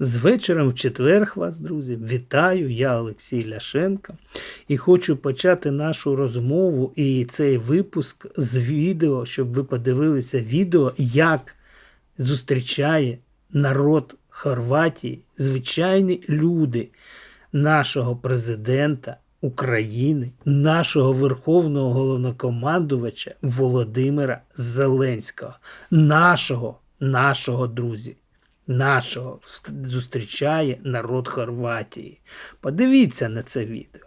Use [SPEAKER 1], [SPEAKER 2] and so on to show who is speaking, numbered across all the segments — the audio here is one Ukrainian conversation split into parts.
[SPEAKER 1] З вечором в четверг вас, друзі, вітаю, я Олексій Ляшенко. І хочу почати нашу розмову і цей випуск з відео, щоб ви подивилися відео, як зустрічає народ Хорватії, звичайні люди нашого президента України, нашого верховного головнокомандувача Володимира Зеленського, нашого, нашого друзі. Нашого зустрічає народ Хорватії. Подивіться на це відео.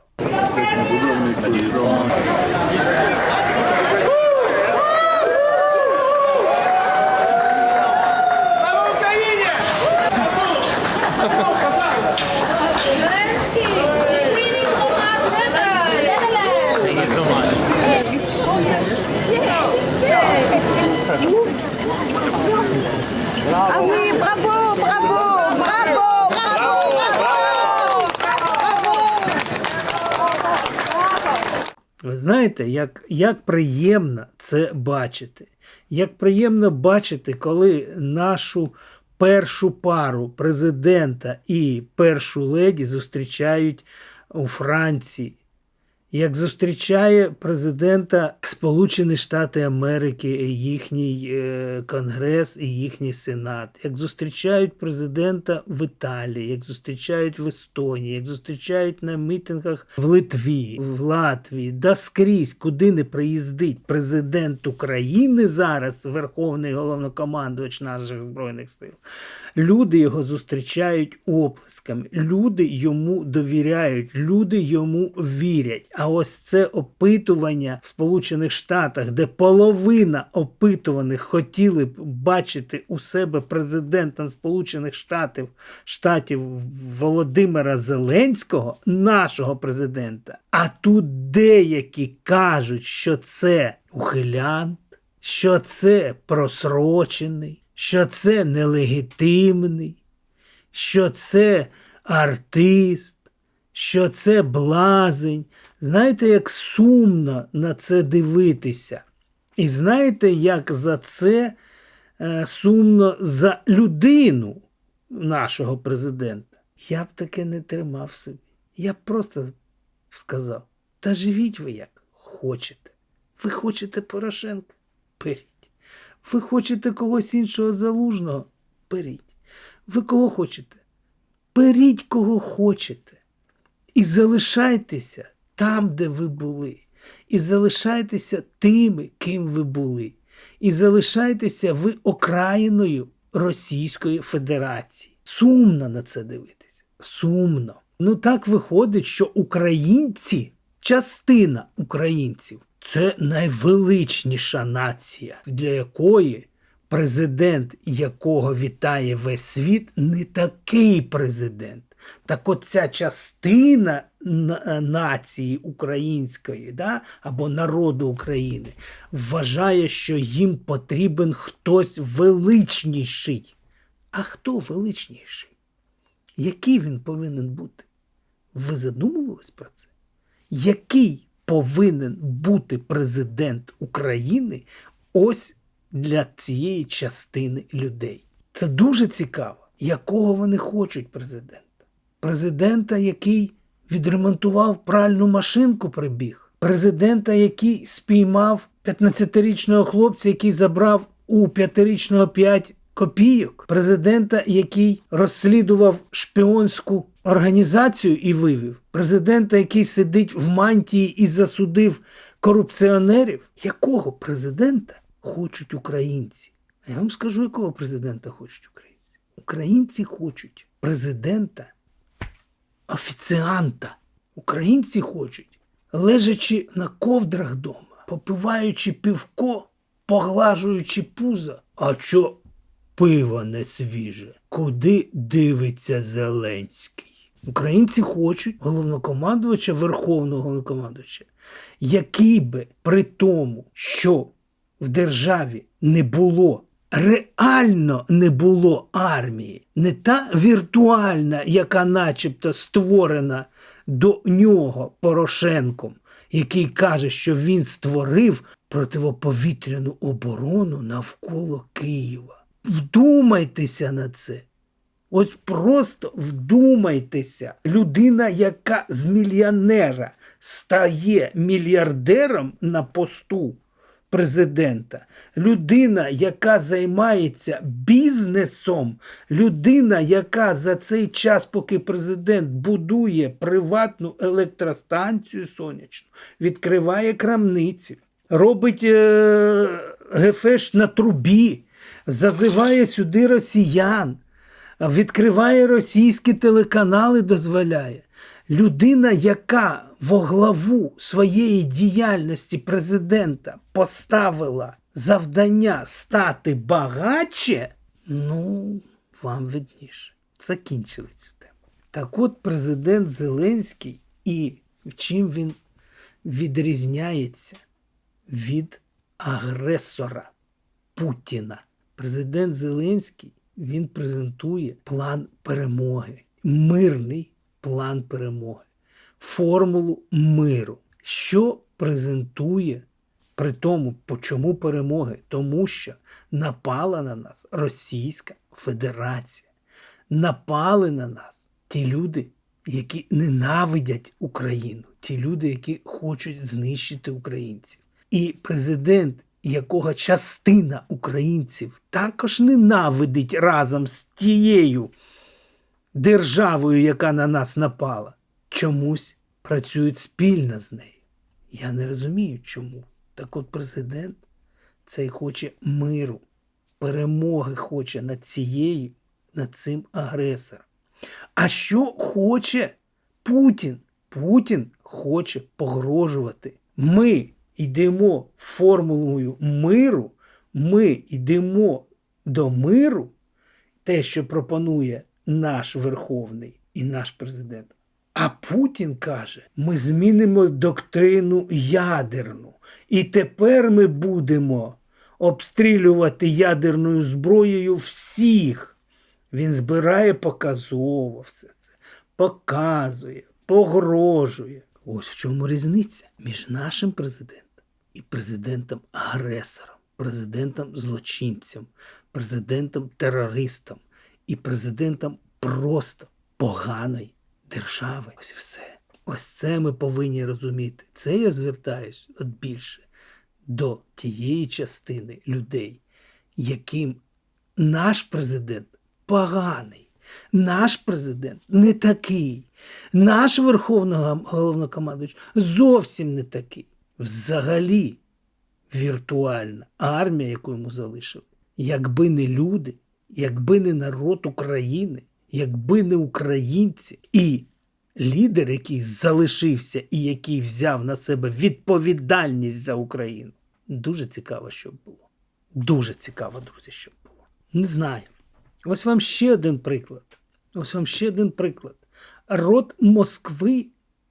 [SPEAKER 1] Знаєте, як, як приємно це бачити. Як приємно бачити, коли нашу першу пару президента і першу леді зустрічають у Франції. Як зустрічає президента Сполучені Штати Америки, їхній е, Конгрес і їхній Сенат, як зустрічають президента в Італії, як зустрічають в Естонії, як зустрічають на мітингах в Литві, в Латвії, да скрізь, куди не приїздить президент України зараз, верховний головнокомандувач наших збройних сил. Люди його зустрічають оплесками, люди йому довіряють, люди йому вірять. А ось це опитування в Сполучених Штатах, де половина опитуваних хотіли б бачити у себе президентом Сполучених Штатів Штатів Володимира Зеленського, нашого президента. А тут деякі кажуть, що це ухилянт, що це просрочений, що це нелегітимний, що це артист, що це блазень. Знаєте, як сумно на це дивитися. І знаєте, як за це е, сумно за людину нашого президента. Я б таке не тримав собі. Я б просто сказав: та живіть ви як хочете. Ви хочете Порошенка? Беріть. Ви хочете когось іншого залужного? Беріть. Ви кого хочете? Беріть кого хочете. І залишайтеся там, де ви були. І залишайтеся тими, ким ви були. І залишайтеся ви окраїною Російської Федерації. Сумно на це дивитися. Сумно. Ну так виходить, що українці, частина українців, це найвеличніша нація, для якої президент, якого вітає весь світ, не такий президент. Так от ця частина е, нації української да, або народу України вважає, що їм потрібен хтось величніший. А хто величніший? Який він повинен бути? Ви задумувались про це? Який повинен бути президент України ось для цієї частини людей? Це дуже цікаво, якого вони хочуть президента. Президента, який відремонтував пральну машинку, прибіг. Президента, який спіймав 15-річного хлопця, який забрав у 5-річного 5 копійок. Президента, який розслідував шпіонську організацію і вивів. Президента, який сидить в мантії і засудив корупціонерів. Якого президента хочуть українці? А я вам скажу, якого президента хочуть українці. Українці хочуть президента офіціанта. Українці хочуть, лежачи на ковдрах дома, попиваючи півко, поглажуючи пузо. А що пиво не свіже? Куди дивиться Зеленський? Українці хочуть головнокомандувача, верховного головнокомандувача, який би при тому, що в державі не було реально не було армії, не та віртуальна, яка начебто створена до нього Порошенком, який каже, що він створив противоповітряну оборону навколо Києва. Вдумайтеся на це. Ось просто вдумайтеся, людина, яка з мільйонера стає мільярдером на посту президента, людина, яка займається бізнесом, людина, яка за цей час, поки президент будує приватну електростанцію сонячну, відкриває крамниці, робить е- гефеш на трубі, зазиває сюди росіян відкриває російські телеканали, дозволяє. Людина, яка во главу своєї діяльності президента поставила завдання стати багатше, ну, вам видніше. Закінчили цю тему. Так от президент Зеленський і чим він відрізняється від агресора Путіна. Президент Зеленський він презентує план перемоги, мирний план перемоги, формулу миру. Що презентує при тому, чому перемоги? Тому що напала на нас Російська Федерація. Напали на нас ті люди, які ненавидять Україну, ті люди, які хочуть знищити українців. І президент, якого частина українців також ненавидить разом з тією державою, яка на нас напала, чомусь працюють спільно з нею. Я не розумію, чому. Так от президент цей хоче миру, перемоги хоче над цією, над цим агресором. А що хоче Путін? Путін хоче погрожувати. Ми йдемо формулою миру, ми йдемо до миру, те, що пропонує наш Верховний і наш президент. А Путін каже: ми змінимо доктрину ядерну, і тепер ми будемо обстрілювати ядерною зброєю всіх. Він збирає показово все це, показує, погрожує. Ось в чому різниця між нашим президентом і президентом агресором, президентом злочинцем, президентом терористом і президентом просто поганої держави. Ось все. Ось це ми повинні розуміти. Це я звертаюсь от більше до тієї частини людей, яким наш президент поганий. Наш президент не такий. Наш верховний головнокомандуючий зовсім не такий. Взагалі віртуальна армія, яку йому залишили. Якби не люди, якби не народ України, якби не українці і лідер, який залишився і який взяв на себе відповідальність за Україну. Дуже цікаво, що було. Дуже цікаво, друзі, що було. Не знаю. Ось вам ще один приклад. Ось вам ще один приклад. Род Москви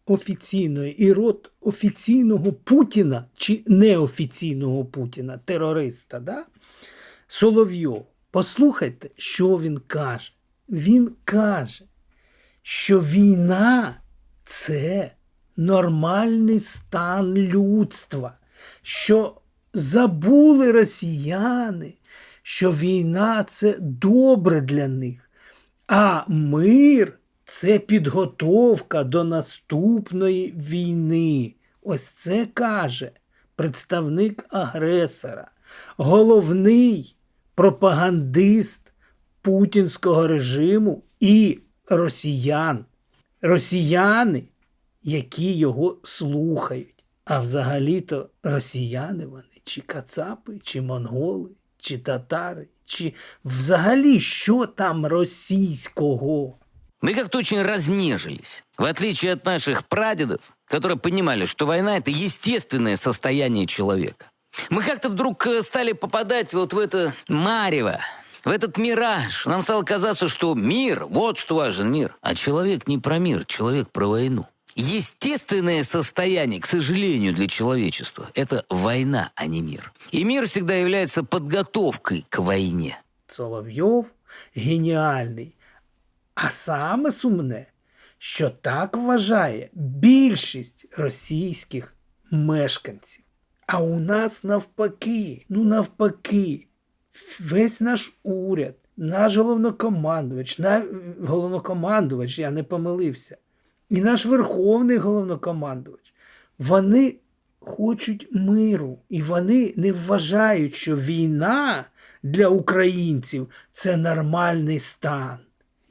[SPEAKER 1] офіційної і род офіційного Путіна чи неофіційного Путіна, терориста, да? Соловйов. Послухайте, що він каже. Він каже, що війна це нормальний стан людства, що забули росіяни, що війна це добре для них, а мир це підготовка до наступної війни. Ось це каже представник агресора, головний пропагандист путінського режиму і росіян. Росіяни, які його слухають. А взагалі-то росіяни вони чи кацапи, чи монголи, чи татари, чи взагалі що там російського.
[SPEAKER 2] Мы как-то очень разнежились. В отличие от наших прадедов, которые понимали, что война – это естественное состояние человека. Мы как-то вдруг э, стали попадать вот в это марево, в этот мираж. Нам стало казаться, что мир, вот что важен мир. А человек не про мир, человек про войну. Естественное состояние, к сожалению, для человечества – это война, а не мир. И мир всегда является подготовкой к войне.
[SPEAKER 1] Соловйов геніальний. А саме сумне, що так вважає більшість російських мешканців. А у нас навпаки, ну навпаки, весь наш уряд, наш головнокомандувач, на, головнокомандувач, я не помилився, і наш верховний головнокомандувач, вони хочуть миру, і вони не вважають, що війна для українців це нормальний стан.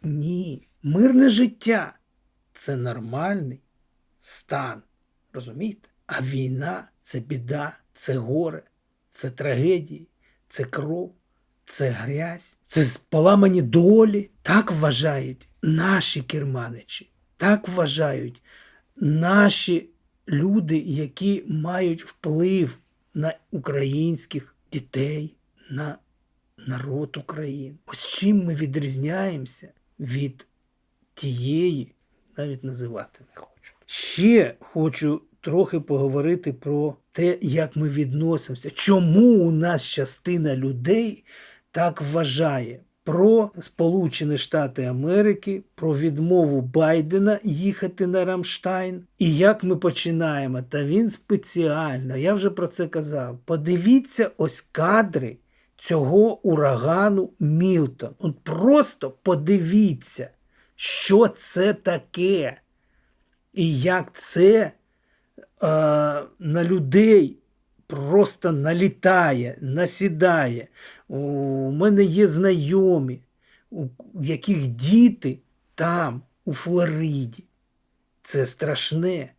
[SPEAKER 1] Ні, мирне життя це нормальний стан. Розумієте? А війна це біда, це горе, це трагедії, це кров, це грязь, це поламані долі. Так вважають наші керманичі, так вважають наші люди, які мають вплив на українських дітей, на народ України. Ось чим ми відрізняємося від тієї, навіть називати не хочу. Ще хочу трохи поговорити про те, як ми відносимося, чому у нас частина людей так вважає про Сполучені Штати Америки, про відмову Байдена їхати на Рамштайн. І як ми починаємо? Та він спеціально, я вже про це казав. Подивіться ось кадри цього урагану Мілтон. От просто подивіться, що це таке. І як це е, на людей просто налітає, насідає. У мене є знайомі, у яких діти там, у Флориді. Це страшне.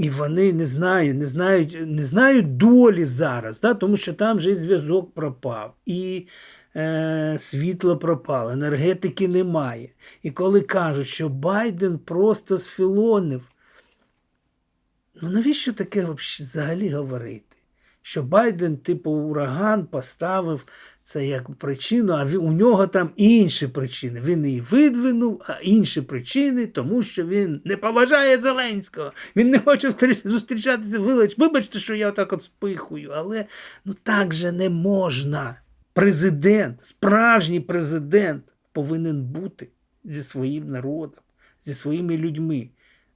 [SPEAKER 1] І вони не знають, не знають, не знають долі зараз, да? тому що там вже і зв'язок пропав, і е, світло пропало, енергетики немає. І коли кажуть, що Байден просто сфілонив, ну навіщо таке взагалі говорити? Що Байден, типу, ураган поставив це як причину, а у нього там інші причини. Він її видвинув, а інші причини, тому що він не поважає Зеленського. Він не хоче зустрічатися. Вибач- Вибачте, що я так от спихую, але ну так же не можна. Президент, справжній президент повинен бути зі своїм народом, зі своїми людьми.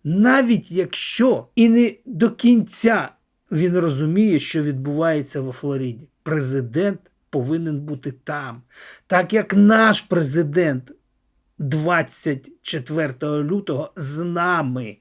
[SPEAKER 1] Навіть якщо і не до кінця він розуміє, що відбувається во Флориді. Президент повинен бути там. Так як наш президент 24 лютого з нами.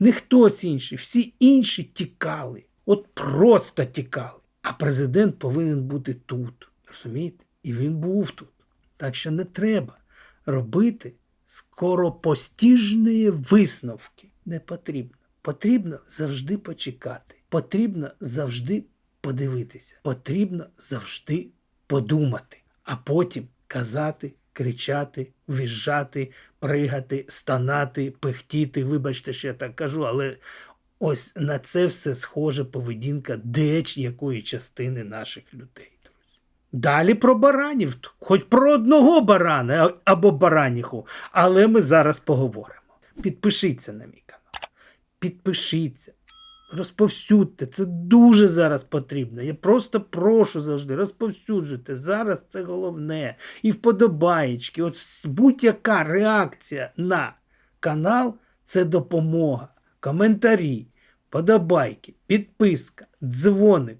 [SPEAKER 1] Не хтось інший, всі інші тікали. От просто тікали. А президент повинен бути тут. Розумієте? І він був тут. Так що не треба робити скоропостіжні висновки. Не потрібно. Потрібно завжди почекати. Потрібно завжди подивитися. Потрібно завжди подумати, а потім казати, кричати, віжжати, пригати, стонати, пихтіти. Вибачте, що я так кажу, але ось на це все схожа поведінка деч якої частини наших людей. Далі про баранів, хоч про одного барана або бараніху, але ми зараз поговоримо. Підпишіться на мій канал. Підпишіться, розповсюдьте. Це дуже зараз потрібно. Я просто прошу завжди розповсюджуйте. Зараз це головне. І вподобаєчки. От будь-яка реакція на канал це допомога. Коментарі, подобайки, підписка, дзвоник.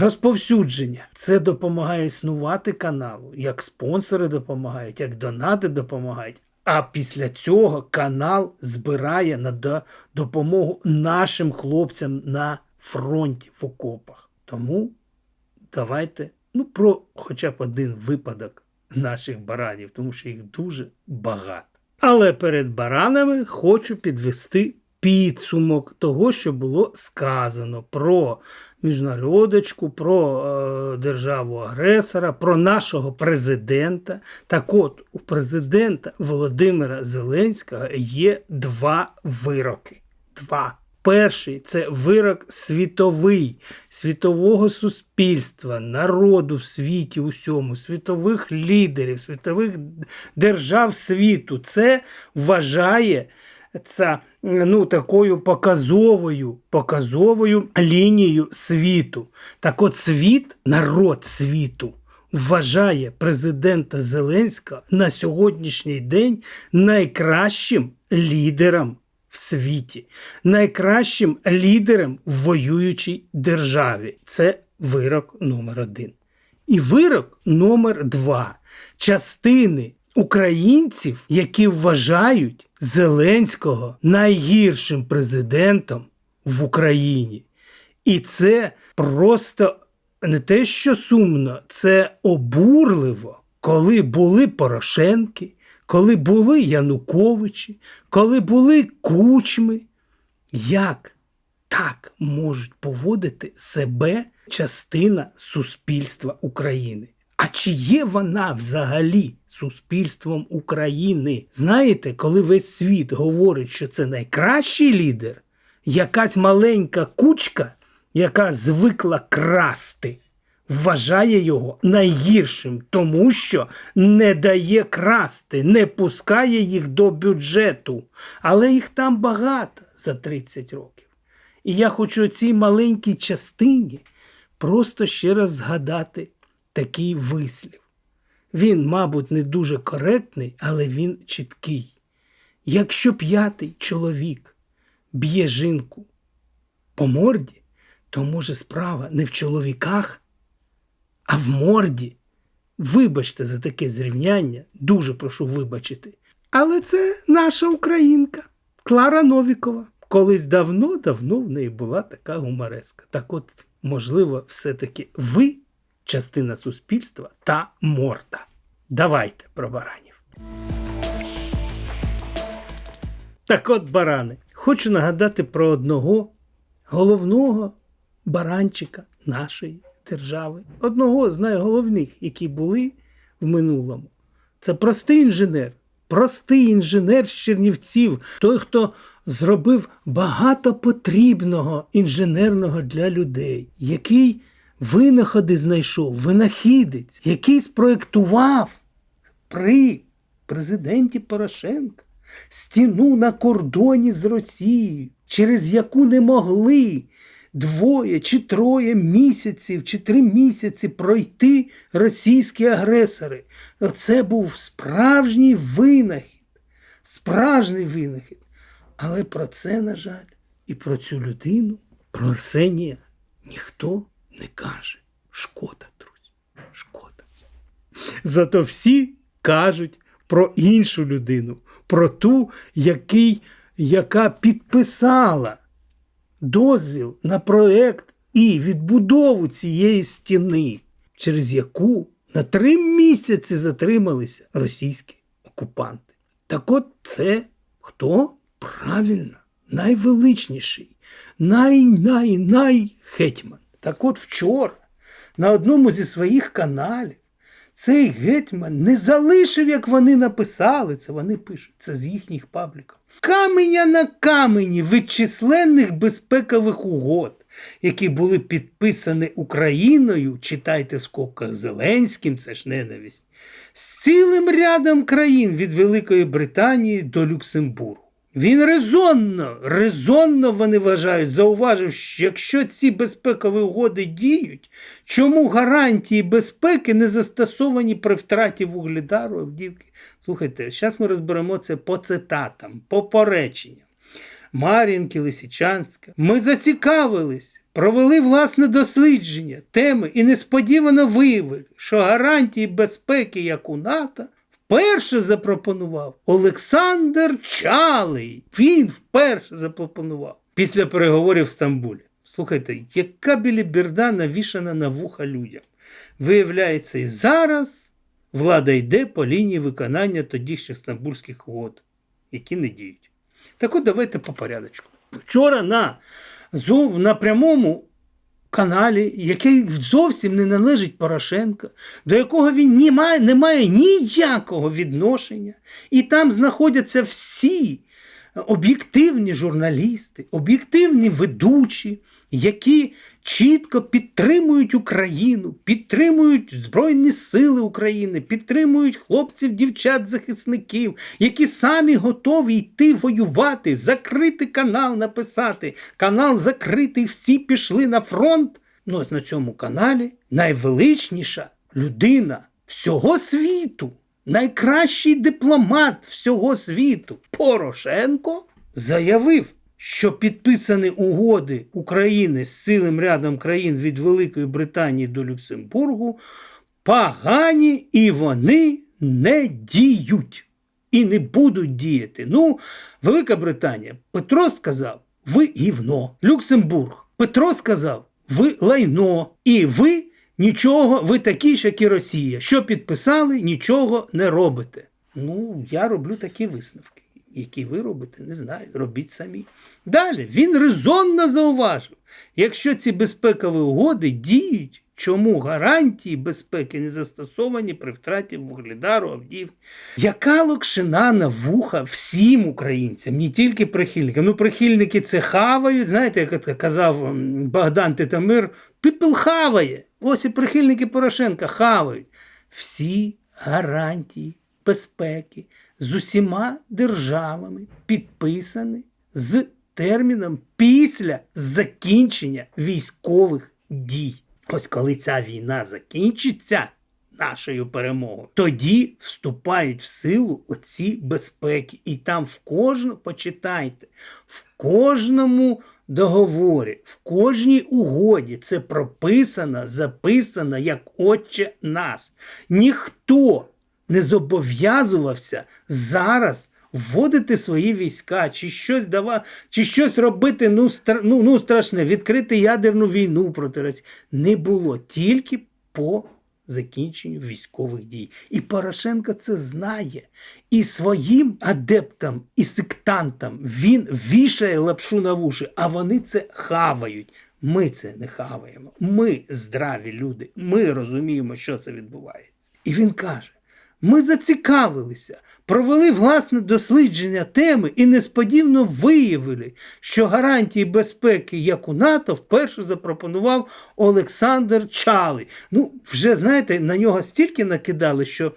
[SPEAKER 1] Розповсюдження це допомагає існувати каналу, як спонсори допомагають, як донати допомагають. А після цього канал збирає на допомогу нашим хлопцям на фронті в окопах. Тому давайте ну, про хоча б один випадок наших баранів, тому що їх дуже багато. Але перед баранами хочу підвести підсумок того, що було сказано про міжнародочку, про е, державу-агресора, про нашого президента. Так от, у президента Володимира Зеленського є два вироки. Два. Перший це вирок світовий, світового суспільства, народу в світі усьому, світових лідерів, світових держав світу. Це вважає це ну, такою показовою, показовою лінією світу. Так от світ, народ світу, вважає президента Зеленського на сьогоднішній день найкращим лідером в світі, найкращим лідером в воюючій державі. Це вирок номер один. І вирок номер два. Частини українців, які вважають Зеленського найгіршим президентом в Україні. І це просто не те, що сумно, це обурливо, коли були Порошенки, коли були Януковичі, коли були кучми. Як так можуть поводити себе частина суспільства України? А чи є вона взагалі суспільством України? Знаєте, коли весь світ говорить, що це найкращий лідер, якась маленька кучка, яка звикла красти, вважає його найгіршим, тому що не дає красти, не пускає їх до бюджету. Але їх там багато за 30 років. І я хочу цій маленькій частині просто ще раз згадати такий вислів. Він, мабуть, не дуже коректний, але він чіткий. Якщо п'ятий чоловік б'є жінку по морді, то може справа не в чоловіках, а в морді. Вибачте за таке зрівняння, дуже прошу вибачити. Але це наша українка Клара Новікова. Колись давно-давно в неї була така гумореска. Так от, можливо, все-таки ви частина суспільства та морда. Давайте про баранів. Так от, барани, хочу нагадати про одного головного баранчика нашої держави, одного з найголовних, які були в минулому. Це простий інженер, простий інженер з Чернівців, той, хто зробив багато потрібного інженерного для людей, який винаходи знайшов, винахідець, який спроектував при президенті Порошенка стіну на кордоні з Росією, через яку не могли двоє чи троє місяців чи три місяці пройти російські агресори. Оце був справжній винахід, справжній винахід. Але про це, на жаль, і про цю людину, про Арсенія, ніхто не каже. Шкода, друзі, шкода. Зато всі кажуть про іншу людину, про ту, який, яка підписала дозвіл на проект і відбудову цієї стіни, через яку на три місяці затрималися російські окупанти. Так от це хто? Правильно, найвеличніший, най-най-най гетьман. Так от вчора на одному зі своїх каналів цей гетьман не залишив, як вони написали, це вони пишуть, це з їхніх пабліків. Каменя на камені від численних безпекових угод, які були підписані Україною, читайте в скобках Зеленським, це ж ненависть, з цілим рядом країн від Великої Британії до Люксембургу. Він резонно, резонно вони вважають, зауважив, що якщо ці безпекові угоди діють, чому гарантії безпеки не застосовані при втраті вугледару Авдіївки? Слухайте, зараз ми розберемо це по цитатам, по пореченням. Мар'їнки, Лисичанська. Ми зацікавились, провели власне дослідження теми і несподівано виявили, що гарантії безпеки, як у НАТО, вперше запропонував Олександр Чалий. Він вперше запропонував після переговорів в Стамбулі. Слухайте, яка біліберда навішана на вуха людям. Виявляється, і зараз влада йде по лінії виконання тодішніх стамбульських угод, які не діють. Так от давайте по порядочку. Вчора на, на прямому каналі, який зовсім не належить Порошенка, до якого він не має, не має ніякого відношення, і там знаходяться всі об'єктивні журналісти, об'єктивні ведучі, які чітко підтримують Україну, підтримують Збройні Сили України, підтримують хлопців, дівчат, захисників, які самі готові йти воювати, закрити канал, написати. Канал закритий, всі пішли на фронт. Ну, ось на цьому каналі найвеличніша людина всього світу, найкращий дипломат всього світу Порошенко заявив, що підписані угоди України з цілим рядом країн від Великої Британії до Люксембургу погані і вони не діють і не будуть діяти. Ну, Велика Британія. Петро сказав, ви гівно. Люксембург. Петро сказав, ви лайно. І ви нічого, ви такі ж, як і Росія. Що підписали, нічого не робите. Ну, я роблю такі висновки. Які ви робите, не знаю, робіть самі. Далі він резонно зауважив, якщо ці безпекові угоди діють, чому гарантії безпеки не застосовані при втраті вугледару Авдіївки? Яка локшина на вуха всім українцям, не тільки прихильникам. Ну, прихильники це хавають. Знаєте, як казав Богдан Титамир, піпіл хаває. Ось і прихильники Порошенка хавають. Всі гарантії безпеки з усіма державами підписані з терміном після закінчення військових дій. Ось коли ця війна закінчиться нашою перемогою, тоді вступають в силу оці безпеки. І там в кожному, почитайте, в кожному договорі, в кожній угоді це прописано, записано як Отче нас. Ніхто не зобов'язувався зараз вводити свої війська, чи щось дава, чи щось робити ну, стра, ну, ну, страшне, відкрити ядерну війну проти Росії. Не було тільки по закінченню військових дій. І Порошенко це знає. І своїм адептам і сектантам він вішає лапшу на вуші, а вони це хавають. Ми це не хаваємо. Ми здраві люди. Ми розуміємо, що це відбувається. І він каже: ми зацікавилися, провели власне дослідження теми і несподівано виявили, що гарантії безпеки, як у НАТО, вперше запропонував Олександр Чалий. Ну, вже знаєте, на нього стільки накидали, що.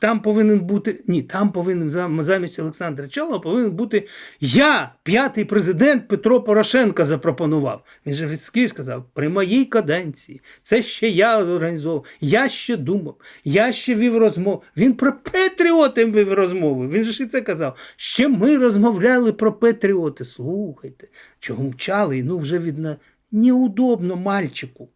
[SPEAKER 1] Там повинен бути ні, там повинен замість Олександра Чалова повинен бути я, п'ятий президент Петро Порошенко запропонував. Він же скрізь сказав, при моїй каденції це ще я організовував, я ще думав, я ще вів розмову. Він про патріоти вів розмови. Він же і це казав. Ще ми розмовляли про патріоти. Слухайте, чого мчали? Ну вже видно, неудобно мальчику.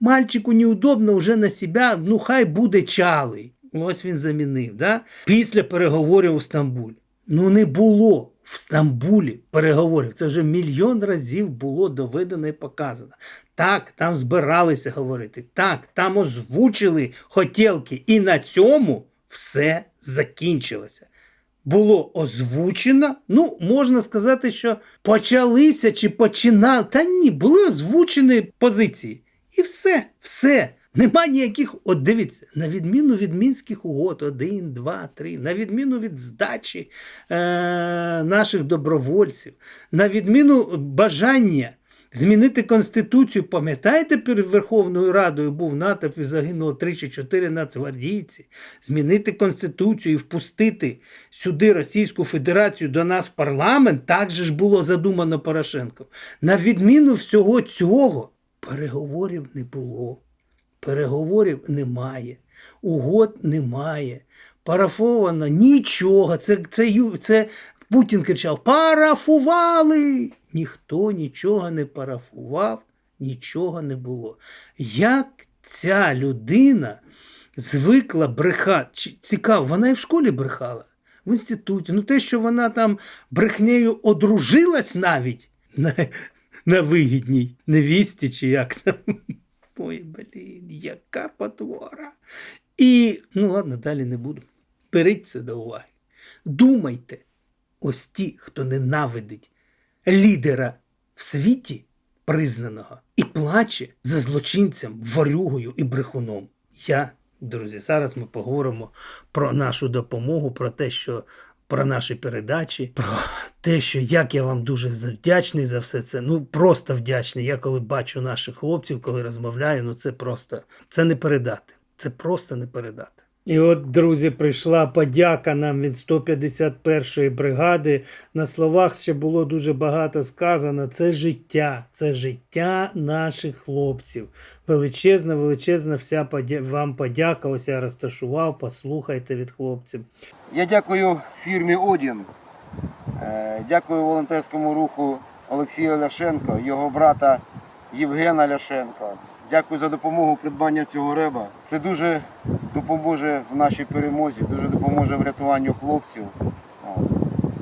[SPEAKER 1] Мальчику неудобно вже на себе, ну хай буде чалий. Ось він замінив. Да? Після переговорів у Стамбулі. Ну не було в Стамбулі переговорів. Це вже мільйон разів було доведено і показано. Так, там збиралися говорити. Так, там озвучили хотілки. І на цьому все закінчилося. Було озвучено, ну, можна сказати, що почалися чи починали. Та ні, були озвучені позиції. І все, все. Нема ніяких, от дивіться, на відміну від мінських угод, один, два, три, на відміну від здачі е, наших добровольців, на відміну бажання змінити Конституцію, пам'ятаєте, перед Верховною Радою був натовп і загинуло три чи чотири нацгвардійці, змінити Конституцію і впустити сюди Російську Федерацію до нас в парламент, так же ж було задумано Порошенком. На відміну всього цього, переговорів не було. Переговорів немає, угод немає, парафовано нічого. Це, це, це Путін кричав: парафували! Ніхто нічого не парафував, нічого не було. Як ця людина звикла брехати? Цікаво, вона і в школі брехала, в інституті. Ну, те, що вона там брехнею одружилась навіть на, на вигідній невісті, чи як там. Ой, блін, яка потвора. І, ну ладно, далі не буду. Беріть це до уваги. Думайте, ось ті, хто ненавидить лідера в світі признаного і плаче за злочинцем, ворюгою і брехуном. Я, друзі, зараз ми поговоримо про нашу допомогу, про те, що про наші передачі, про те, що як я вам дуже вдячний за все це. Ну просто вдячний. Я коли бачу наших хлопців, коли розмовляю, ну це просто це не передати. Це просто не передати. І от, друзі, прийшла подяка нам від 151-ї бригади. На словах ще було дуже багато сказано. Це життя, це життя наших хлопців. Величезна, величезна вся подя... вам подяка. Ось я розташував, послухайте від хлопців.
[SPEAKER 3] Я дякую фірмі Одін, е, дякую волонтерському руху Олексія Ляшенко, його брата Євгена Ляшенко, Дякую за допомогу у придбанні цього реба. Це дуже допоможе в нашій перемозі, дуже допоможе в рятуванню хлопців.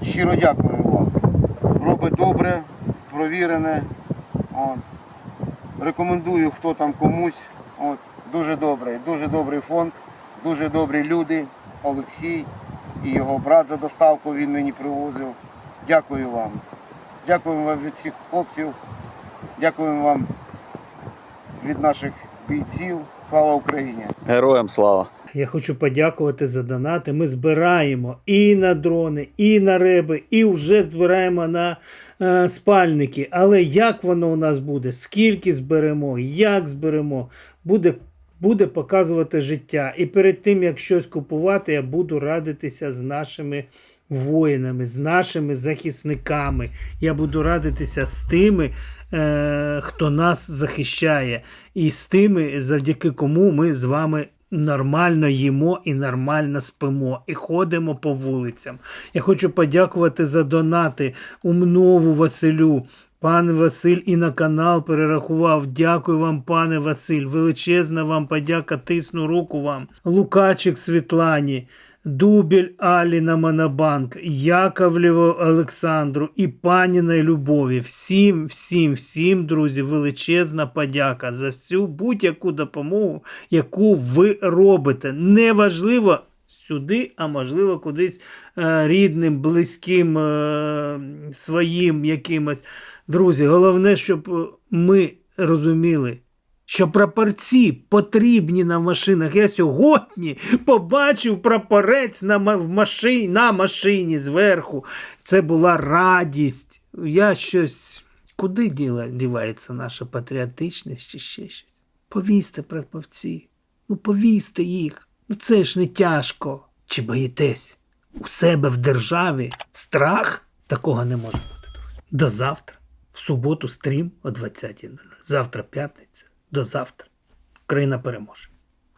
[SPEAKER 3] Щиро дякую вам. Робить добре, провірене. От. Рекомендую, хто там комусь. От. Дуже добрий, дуже добрий фонд, дуже добрі люди. Олексій і його брат за доставку він мені привозив. Дякую вам. Дякуємо вам від всіх хлопців. Дякуємо вам від наших бійців. Слава Україні!
[SPEAKER 4] Героям слава!
[SPEAKER 1] Я хочу подякувати за донати. Ми збираємо і на дрони, і на реби, і вже збираємо на е, спальники. Але як воно у нас буде, скільки зберемо, як зберемо, буде, буде показувати життя. І перед тим, як щось купувати, я буду радитися з нашими воїнами, з нашими захисниками. Я буду радитися з тими, е, хто нас захищає, і з тими, завдяки кому ми з вами нормально їмо і нормально спимо, і ходимо по вулицям. Я хочу подякувати за донати Умнову Василю. Пан Василь і на канал перерахував. Дякую вам, пане Василь. Величезна вам подяка, тисну руку вам. Лукачик Світлані, Дубіль Алі на Монобанк, Яковлєву Олександру і паніна Любові. Всім, всім, всім, друзі, величезна подяка за всю будь-яку допомогу, яку ви робите. Неважливо сюди, а можливо, кудись е, рідним, близьким, е, своїм якимось. Друзі, головне, щоб е, ми розуміли. Що прапорці потрібні на машинах. Я сьогодні побачив прапорець на, машині, на машині зверху. Це була радість. Я щось. Куди діла, дівається наша патріотичність чи ще щось? Повісьте прапорці. Ну, повісьте їх. Ну це ж не тяжко. Чи боїтесь? У себе в державі страх такого не може бути. До завтра. В суботу стрім о 20.00. Завтра п'ятниця. До завтра. Україна переможе.